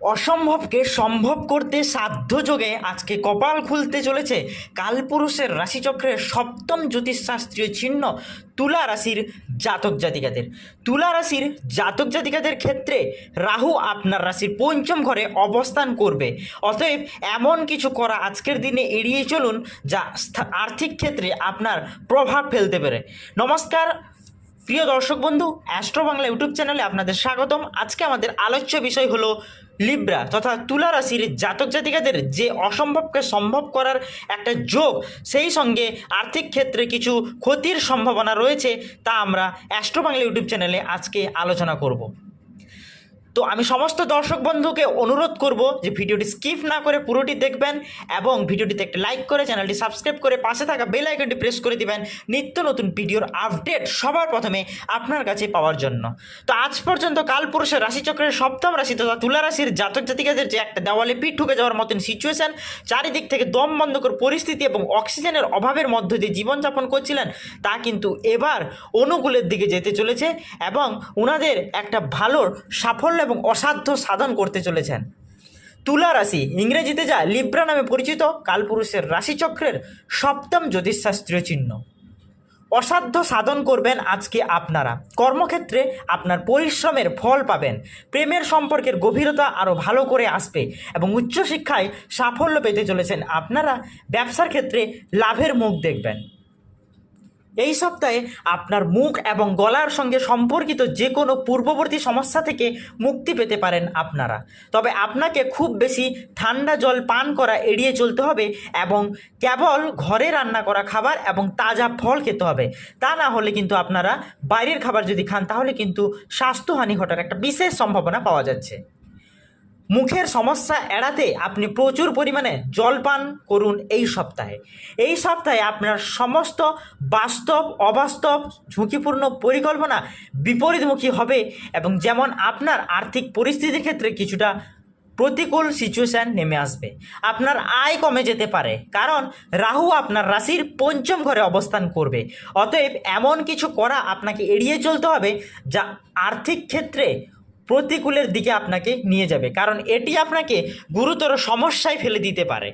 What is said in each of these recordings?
অসম্ভবকে সম্ভব করতে সাধ্য যোগে আজকে কপাল খুলতে চলেছে কালপুরুষের রাশিচক্রের সপ্তম জ্যোতিষশাস্ত্রীয় চিহ্ন তুলা রাশির জাতক জাতিকাদের। তুলা রাশির জাতক জাতিকাদের ক্ষেত্রে রাহু আপনার রাশির পঞ্চম ঘরে অবস্থান করবে। অতএব এমন কিছু করা আজকের দিনে এড়িয়ে চলুন যা আর্থিক ক্ষেত্রে আপনার প্রভাব ফেলতে পারে। নমস্কার প্রিয় দর্শক বন্ধু অ্যাস্ট্রো বাংলা ইউটিউব চ্যানেলে আপনাদের স্বাগতম। আজকে আমাদের আলোচ্য বিষয় হলো লিব্রা তথা তুলা রাশির জাতক জাতিকাদের যে অসম্ভবকে সম্ভব করার একটা যোগ, সেই সঙ্গে আর্থিক ক্ষেত্রে কিছু ক্ষতির সম্ভাবনা রয়েছে, তা আমরা অ্যাস্ট্রো বাংলা ইউটিউব চ্যানেলে আজকে আলোচনা করব। তো আমি সমস্ত দর্শক বন্ধুকে অনুরোধ করব যে ভিডিওটি স্কিপ না করে পুরোটি দেখবেন এবং ভিডিওটিতে একটা লাইক করে চ্যানেলটি সাবস্ক্রাইব করে পাশে থাকা বেল আইকনটি প্রেস করে দিবেন নিত্য নতুন ভিডিওর আপডেট সবার প্রথমে আপনার কাছে পাওয়ার জন্য। তো আজ পর্যন্ত কালপুরুষের রাশিচক্রের সপ্তম রাশি তথা তুলা রাশির জাতক জাতিকাদের যে একটা দেওয়ালে পিঠ ঠুকে যাওয়ার মতন সিচুয়েশন চারিদিক থেকে দম বন্ধকর পরিস্থিতি এবং অক্সিজেনের অভাবের মধ্য দিয়ে জীবনযাপন করছিলেন, তা কিন্তু এবার অনুকূলের দিকে যেতে চলেছে এবং ওনাদের একটা ভালো সাফল্য এবং অসাধ্য সাধন করতে চলেছেন। তুলা রাশি, ইংরেজিতে যা লিব্রা নামে পরিচিত, কালপুরুষের রাশিচক্রের সপ্তম জ্যোতিষশাস্ত্রীয় চিহ্ন। অসাধ্য সাধন করবেন আজকে আপনারা। কর্মক্ষেত্রে আপনার পরিশ্রমের ফল পাবেন। প্রেমের সম্পর্কের গভীরতা আরও ভালো করে আসবে এবং উচ্চশিক্ষায় সাফল্য পেতে চলেছেন আপনারা। ব্যবসার ক্ষেত্রে লাভের মুখ দেখবেন। এই সপ্তাহে আপনার মুখ এবং গলার সঙ্গে সম্পর্কিত যে কোনো পূর্ববর্তী সমস্যা থেকে মুক্তি পেতে পারেন আপনারা। তবে আপনাকে খুব বেশি ঠান্ডা জল পান করা এড়িয়ে চলতে হবে এবং কেবল ঘরে রান্না করা খাবার এবং তাজা ফল খেতে হবে। তা না হলে কিন্তু আপনারা বাইরের খাবার যদি খান, তাহলে কিন্তু স্বাস্থ্যহানি ঘটার একটা বিশেষ সম্ভাবনা পাওয়া যাচ্ছে। মুখের সমস্যা এড়াতে আপনি প্রচুর পরিমাণে জল পান করুন এই সপ্তাহে। এই সপ্তাহে আপনার সমস্ত বাস্তব, অবাস্তব, ঝুঁকিপূর্ণ পরিকল্পনা বিপরীতমুখী হবে এবং যেমন আপনার আর্থিক পরিস্থিতির ক্ষেত্রে কিছুটা প্রতিকূল সিচুয়েশান নেমে আসবে। আপনার আয় কমে যেতে পারে, কারণ রাহু আপনার রাশির পঞ্চম ঘরে অবস্থান করবে। অতএব এমন কিছু করা আপনাকে এড়িয়ে চলতে হবে যা আর্থিক ক্ষেত্রে প্রতিকূলের দিকে আপনাকে নিয়ে যাবে। কারণ এটি আপনাকে গুরুতর সমস্যায় ফেলে দিতে পারে।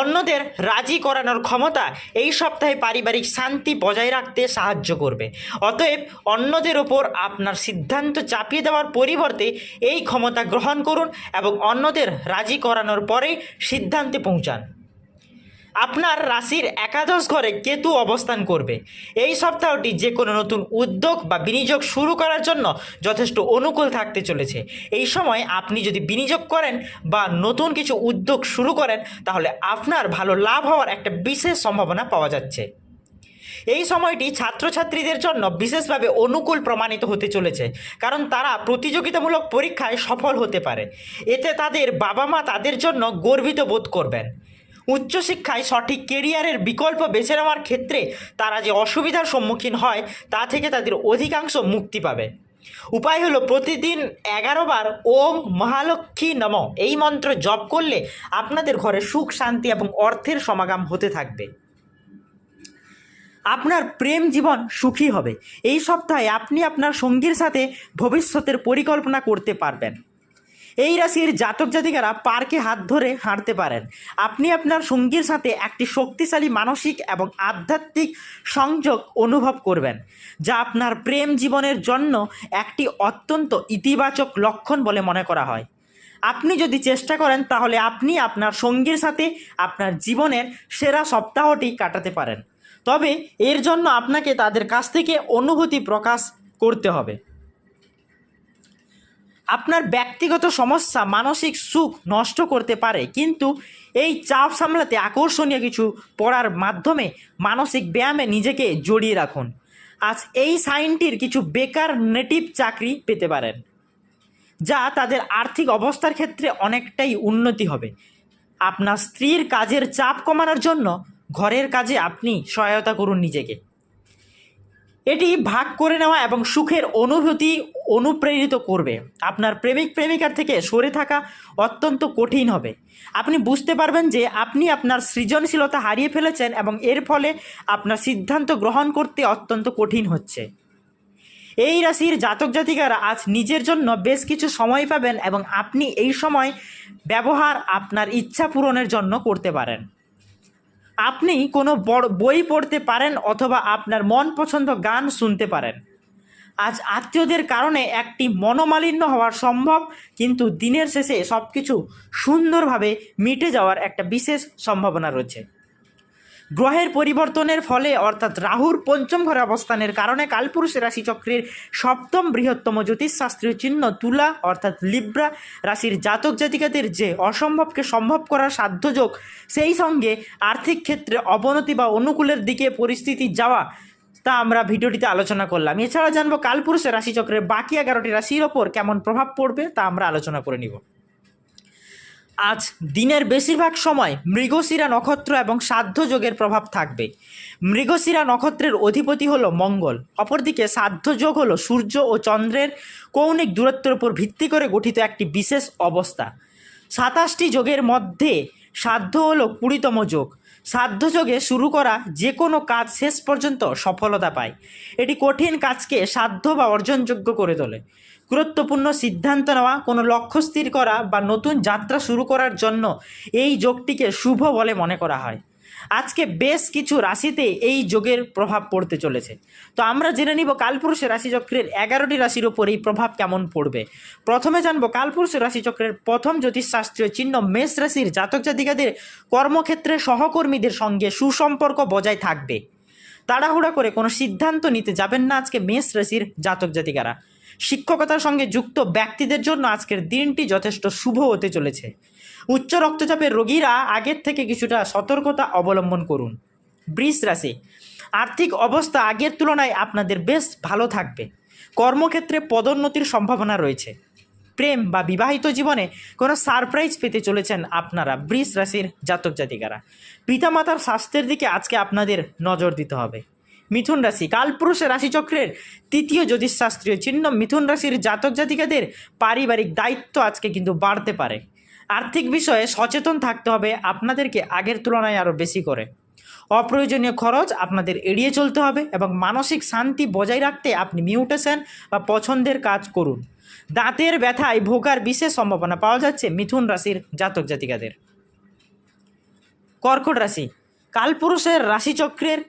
অন্যদের রাজি করানোর ক্ষমতা এই সপ্তাহে পারিবারিক শান্তি বজায় রাখতে সাহায্য করবে। অতএব অন্যদের ওপর আপনার সিদ্ধান্ত চাপিয়ে দেওয়ার পরিবর্তে এই ক্ষমতা গ্রহণ করুন এবং অন্যদের রাজি করানোর পরেই সিদ্ধান্তে পৌঁছান। আপনার রাশির একাদশ ঘরে কেতু অবস্থান করবে। এই সপ্তাহটি যে কোনো নতুন উদ্যোগ বা বিনিয়োগ শুরু করার জন্য যথেষ্ট অনুকূল থাকতে চলেছে। এই সময় আপনি যদি বিনিয়োগ করেন বা নতুন কিছু উদ্যোগ শুরু করেন, তাহলে আপনার ভালো লাভ হওয়ার একটা বিশেষ সম্ভাবনা পাওয়া যাচ্ছে। এই সময়টি ছাত্রছাত্রীদের জন্য বিশেষভাবে অনুকূল প্রমাণিত হতে চলেছে, কারণ তারা প্রতিযোগিতামূলক পরীক্ষায় সফল হতে পারে। এতে তাদের বাবা মা তাদের জন্য গর্বিত বোধ করবেন। উচ্চশিক্ষায় সঠিক কেরিয়ারের বিকল্প বেছে নেওয়ার ক্ষেত্রে তারা যে অসুবিধার সম্মুখীন হয়, তা থেকে তাদের অধিকাংশ মুক্তি পাবে। উপায় হলো প্রতিদিন এগারো বার ওম মহালক্ষ্মী নম। এই মন্ত্র জপ করলে আপনাদের ঘরে সুখ, শান্তি এবং অর্থের সমাগম হতে থাকবে। আপনার প্রেম জীবন সুখী হবে। এই সপ্তাহে আপনি আপনার সঙ্গীর সাথে ভবিষ্যতের পরিকল্পনা করতে পারবেন। এই রাশির জাতক জাতিকারা পার্কে হাত ধরে হাঁটতে পারেন। আপনি আপনার সঙ্গীর সাথে একটি শক্তিশালী মানসিক এবং আধ্যাত্মিক সংযোগ অনুভব করবেন, যা আপনার প্রেম জীবনের জন্য একটি অত্যন্ত ইতিবাচক লক্ষণ বলে মনে করা হয়। আপনি যদি চেষ্টা করেন, তাহলে আপনি আপনার সঙ্গীর সাথে আপনার জীবনের সেরা সপ্তাহটি কাটাতে পারেন। তবে এর জন্য আপনাকে তাদের কাছ থেকে অনুভূতি প্রকাশ করতে হবে। আপনার ব্যক্তিগত সমস্যা, মানসিক সুখ নষ্ট করতে পারে, কিন্তু এই চাপ সামলাতে আকর্ষণীয় কিছু পড়ার মাধ্যমে মানসিক ব্যায়ামে নিজেকে জড়িয়ে রাখুন। আজ এই সাইনটির কিছু বেকার নেটিভ চাকরি পেতে পারেন, যা তাদের আর্থিক অবস্থার ক্ষেত্রে অনেকটাই উন্নতি হবে। আপনার স্ত্রীর কাজের চাপ কমানোর জন্য ঘরের কাজে আপনি সহায়তা করুন নিজেকে। এটি ভাগ করে নেওয়া এবং সুখের অনুভূতি অনুপ্রেরিত করবে। আপনার প্রেমিক প্রেমিকার থেকে সরে থাকা অত্যন্ত কঠিন হবে। আপনি বুঝতে পারবেন যে আপনি আপনার সৃজনশীলতা হারিয়ে ফেলেছেন এবং এর ফলে আপনার সিদ্ধান্ত গ্রহণ করতে অত্যন্ত কঠিন হচ্ছে। এই রাশির জাতক জাতিকারা আজ নিজের জন্য বেশ কিছু সময় পাবেন এবং আপনি এই সময় ব্যবহার আপনার ইচ্ছা পূরণের জন্য করতে পারেন। আপনি কোনো বড় বই পড়তে পারেন অথবা আপনার মন পছন্দ গান শুনতে পারেন। আজ আত্মীয়দের কারণে একটি মনোমালিন্য হওয়ার সম্ভব, কিন্তু দিনের শেষে সব কিছু সুন্দরভাবে মিটে যাওয়ার একটা বিশেষ সম্ভাবনা রয়েছে। গ্রহের পরিবর্তনের ফলে, অর্থাৎ রাহুর পঞ্চম ঘরে অবস্থানের কারণে কালপুরুষ রাশিচক্রের সপ্তম বৃহত্তম জ্যোতিষশাস্ত্রীয় চিহ্ন তুলা, অর্থাৎ লিব্রা রাশির জাতক জাতিকাদের যে অসম্ভবকে সম্ভব করার সাধ্যযোগ, সেই সঙ্গে আর্থিক ক্ষেত্রে অবনতি বা অনুকূলের দিকে পরিস্থিতি যাওয়া, তা আমরা ভিডিওটিতে আলোচনা করলাম। এছাড়া জানব কালপুরুষের রাশিচক্রের বাকি এগারোটি রাশির ওপর কেমন প্রভাব পড়বে, তা আমরা আলোচনা করে নিব। আজ দিনের বেশিরভাগ সময় মৃগশিরা নক্ষত্র এবং সাধ্য যোগের প্রভাব থাকবে। মৃগশিরা নক্ষত্রের অধিপতি হলো মঙ্গল, অপরদিকে সাধ্য যোগ হলো সূর্য ও চন্দ্রের কৌণিক দূরত্বের উপর ভিত্তি করে গঠিত একটি বিশেষ অবস্থা। সাতাশটি যোগের মধ্যে সাধ্য হলো কুড়িতম যোগ। সাধ্য যোগে শুরু করা যে কোনো কাজ শেষ পর্যন্ত সফলতা পায়। এটি কঠিন কাজকে সাধ্য বা অর্জনযোগ্য করে তোলে। গুরুত্বপূর্ণ সিদ্ধান্ত নেওয়া, কোনো লক্ষ্য স্থির করা বা নতুন যাত্রা শুরু করার জন্য এই যোগটিকে শুভ বলে মনে করা হয়। আজকে বেশ কিছু রাশিতে এই যোগের প্রভাব পড়তে চলেছে। তো আমরা জেনে নিব কালপুরুষের রাশিচক্রের এগারোটি রাশির ওপর এই প্রভাব কেমন পড়বে। প্রথমে জানব কালপুরুষের রাশিচক্রের প্রথম জ্যোতিষশাস্ত্রীয় চিহ্ন মেষ রাশির জাতক জাতিকাদের কর্মক্ষেত্রে সহকর্মীদের সঙ্গে সুসম্পর্ক বজায় থাকবে। তাড়াহুড়া করে কোনো সিদ্ধান্ত নিতে যাবেন না আজকে মেষ রাশির জাতক জাতিকারা। শিক্ষকতার সঙ্গে যুক্ত ব্যক্তিদের জন্য আজকের দিনটি যথেষ্ট শুভ হতে চলেছে। উচ্চ রক্তচাপের রোগীরা আগের থেকে কিছুটা সতর্কতা অবলম্বন করুন। বৃষ রাশি, আর্থিক অবস্থা আগের তুলনায় আপনাদের বেশ ভালো থাকবে। কর্মক্ষেত্রে পদোন্নতির সম্ভাবনা রয়েছে। প্রেম বা বিবাহিত জীবনে কোনো সারপ্রাইজ পেতে চলেছেন আপনারা বৃষ রাশির জাতক জাতিকারা। পিতামাতার স্বাস্থ্যের দিকে আজকে আপনাদের নজর দিতে হবে। মিথুন রাশি কালপুরুষের রাশিচক্রের তৃতীয় জ্যোতিষশাস্ত্রীয় চিহ্ন মিথুন রাশির জাতক জাতিকাদের পারিবারিক দায়িত্ব আজকে কিন্তু বাড়তে পারে। আর্থিক বিষয়ে সচেতন থাকতে হবে আপনাদেরকে আগের তুলনায় আরও বেশি করে। অপ্রয়োজনীয় খরচ আপনাদের এড়িয়ে চলতে হবে এবং মানসিক শান্তি বজায় রাখতে আপনি মিউটেশন বা পছন্দের কাজ করুন। দাঁতের ব্যথায় ভোগার বিশেষ সম্ভাবনা পাওয়া যাচ্ছে মিথুন রাশির জাতক জাতিকাদের। কর্কট রাশি কালপুরুষের রাশিচক্রের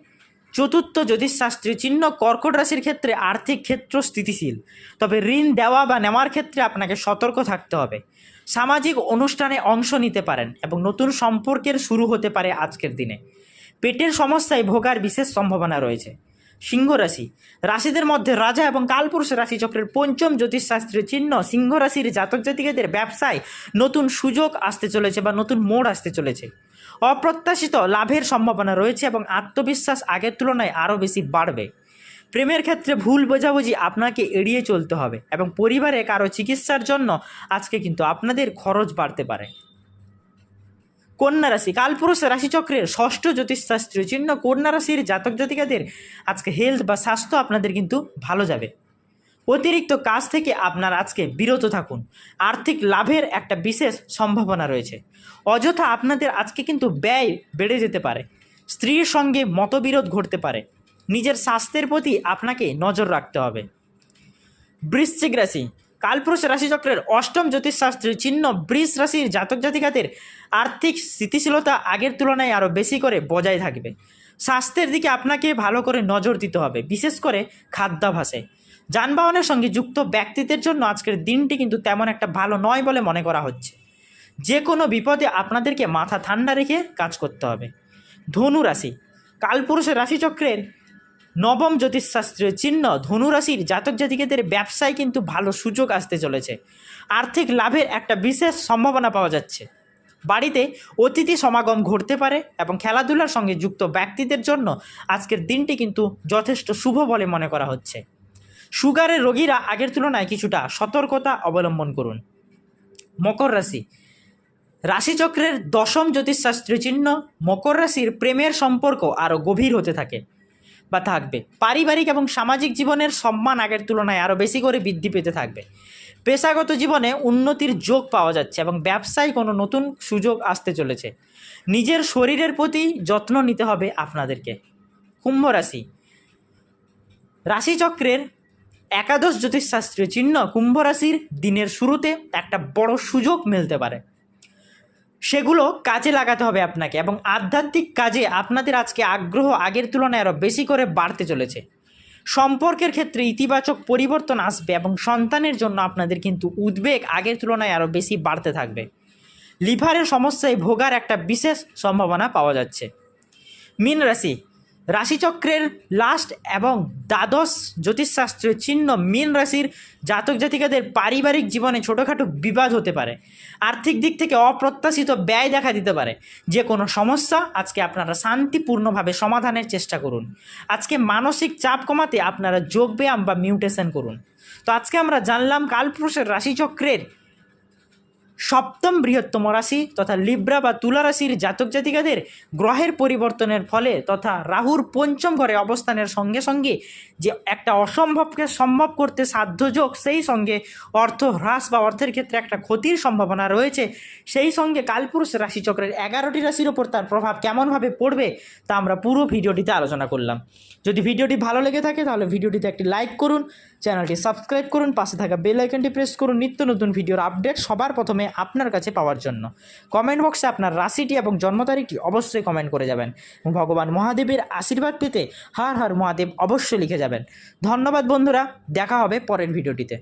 চতুর্থ জ্যোতিষশাস্ত্রীয় চিহ্ন কর্কট রাশির ক্ষেত্রে আর্থিক ক্ষেত্র স্থিতিশীল। তবে ঋণ দেওয়া বা নেওয়ার ক্ষেত্রে আপনাকে সতর্ক থাকতে হবে। সামাজিক অনুষ্ঠানে অংশ নিতে পারেন এবং নতুন সম্পর্কের শুরু হতে পারে আজকের দিনে। পেটের সমস্যায় ভোগার বিশেষ সম্ভাবনা রয়েছে। সিংহ রাশি। রাশিদের মধ্যে রাজা এবং কালপুরুষ রাশিচক্রের পঞ্চম জ্যোতিষশাস্ত্রীয় চিহ্ন সিংহ রাশির জাতক জাতিকাদের ব্যবসায় নতুন সুযোগ আসতে চলেছে বা নতুন মোড় আসতে চলেছে। অপ্রত্যাশিত লাভের সম্ভাবনা রয়েছে এবং আত্মবিশ্বাস আগের তুলনায় আরও বেশি বাড়বে। প্রেমের ক্ষেত্রে ভুল বোঝাবুঝি আপনাকে এড়িয়ে চলতে হবে এবং পরিবারে কারও চিকিৎসার জন্য আজকে কিন্তু আপনাদের খরচ বাড়তে পারে। কন্যা রাশি কালপুরুষ রাশিচক্রের ষষ্ঠ জ্যোতিষশাস্ত্রীয় চিহ্ন কন্যা রাশির জাতক জাতিকাদের আজকে হেলথ বা স্বাস্থ্য আপনাদের কিন্তু ভালো যাবে। অতিরিক্ত কাজ থেকে আপনার আজকে বিরত থাকুন। আর্থিক লাভের একটা বিশেষ সম্ভাবনা রয়েছে। অযথা আপনাদের আজকে কিন্তু ব্যয় বেড়ে যেতে পারে। স্ত্রীর সঙ্গে মতবিরোধ ঘটতে পারে। নিজের স্বাস্থ্যের প্রতি আপনাকে নজর রাখতে হবে। বৃশ্চিক রাশি, কালপুরুষ রাশিচক্রের অষ্টম জ্যোতিষশাস্ত্রের চিহ্ন বৃষ রাশির জাতক জাতিকাদের আর্থিক স্থিতিশীলতা আগের তুলনায় আরও বেশি করে বজায় থাকবে। স্বাস্থ্যের দিকে আপনাকে ভালো করে নজর দিতে হবে, বিশেষ করে খাদ্যাভাসে যানবাহনের সঙ্গে যুক্ত ব্যক্তিদের জন্য আজকের দিনটি কিন্তু তেমন একটা ভালো নয় বলে মনে করা হচ্ছে। যে কোনো বিপদে আপনাদেরকে মাথা ঠান্ডা রেখে কাজ করতে হবে। ধনু রাশি কালপুরুষের রাশিচক্রের নবম জ্যোতিষশাস্ত্রীয় চিহ্ন ধনুরাশির জাতক জাতিকাদের ব্যবসায় কিন্তু ভালো সুযোগ আসতে চলেছে। আর্থিক লাভের একটা বিশেষ সম্ভাবনা পাওয়া যাচ্ছে। বাড়িতে অতিথি সমাগম ঘটতে পারে এবং খেলাধুলার সঙ্গে যুক্ত ব্যক্তিদের জন্য আজকের দিনটি কিন্তু যথেষ্ট শুভ বলে মনে করা হচ্ছে। সুগারের রোগীরা আগের তুলনায় কিছুটা সতর্কতা অবলম্বন করুন। মকর রাশি। রাশিচক্রের দশম জ্যোতিষশাস্ত্রীয় চিহ্ন মকর রাশির প্রেমের সম্পর্ক আরও গভীর হতে থাকে। বা থাকবে। পারিবারিক এবং সামাজিক জীবনের সম্মান আগের তুলনায় আরও বেশি করে বৃদ্ধি পেতে থাকবে। পেশাগত জীবনে উন্নতির যোগ পাওয়া যাচ্ছে এবং ব্যবসায় কোনো নতুন সুযোগ আসতে চলেছে। নিজের শরীরের প্রতি যত্ন নিতে হবে আপনাদেরকে। কুম্ভ রাশি। রাশিচক্রের একাদশ জ্যোতিষশাস্ত্রীয় চিহ্ন কুম্ভ রাশির দিনের শুরুতে একটা বড় সুযোগ মিলতে পারে। সেগুলো কাজে লাগাতে হবে আপনাকে এবং আধ্যাত্মিক কাজে আপনাদের আজকে আগ্রহ আগের তুলনায় আরও বেশি করে বাড়তে চলেছে। সম্পর্কের ক্ষেত্রে ইতিবাচক পরিবর্তন আসবে এবং সন্তানের জন্য আপনাদের কিন্তু উদ্বেগ আগের তুলনায় আরও বেশি বাড়তে থাকবে। লিভারের সমস্যায় ভোগার একটা বিশেষ সম্ভাবনা পাওয়া যাচ্ছে। মীন রাশি রাশিচক্রের লাস্ট এবং দ্বাদশ জ্যোতিষশাস্ত্রের চিহ্ন মীন রাশির জাতক জাতিকাদের পারিবারিক জীবনে ছোটোখাটো বিবাদ হতে পারে। আর্থিক দিক থেকে অপ্রত্যাশিত ব্যয় দেখা দিতে পারে। যে কোনো সমস্যা আজকে আপনারা শান্তিপূর্ণভাবে সমাধানের চেষ্টা করুন। আজকে মানসিক চাপ কমাতে আপনারা যোগব্যায়াম বা মিউটেশন করুন। তো আজকে আমরা জানলাম কালপুরুষের রাশিচক্রের সপ্তম বৃহত্তম রাশি তথা লিব্রা বা তুলা রাশির জাতক জাতিকাদের গ্রহের পরিবর্তনের ফলে তথা রাহুর পঞ্চম ঘরে অবস্থানের সঙ্গে সঙ্গে যে একটা অসম্ভবকে সম্ভব করতে সাধ্যযোগ সেই সঙ্গে অর্থ হ্রাস বা অর্থের ক্ষেত্রে একটা ক্ষতির সম্ভাবনা রয়েছে। সেই সঙ্গে কালপুরুষ রাশিচক্রের এগারোটি রাশির ওপর তার প্রভাব কেমনভাবে পড়বে, তা আমরা পুরো ভিডিওটিতে আলোচনা করলাম। যদি ভিডিওটি ভালো লেগে থাকে, তাহলে ভিডিওটিতে একটি লাইক করুন, চ্যানেলটি সাবস্ক্রাইব করুন, পাশে থাকা বেল আইকনটি প্রেস করুন। নিত্য নতুন ভিডিওর আপডেট সবার প্রথমে আপনার কাছে পাওয়ার জন্য। কমেন্ট বক্সে আপনার রাশিটি এবং জন্ম তারিখটি অবশ্যই কমেন্ট করে যাবেন। ভগবান মহাদেবের আশীর্বাদ পেতে হার হার মহাদেব অবশ্যই লিখে যাবেন। ধন্যবাদ বন্ধুরা, দেখা হবে পরের ভিডিওটিতে।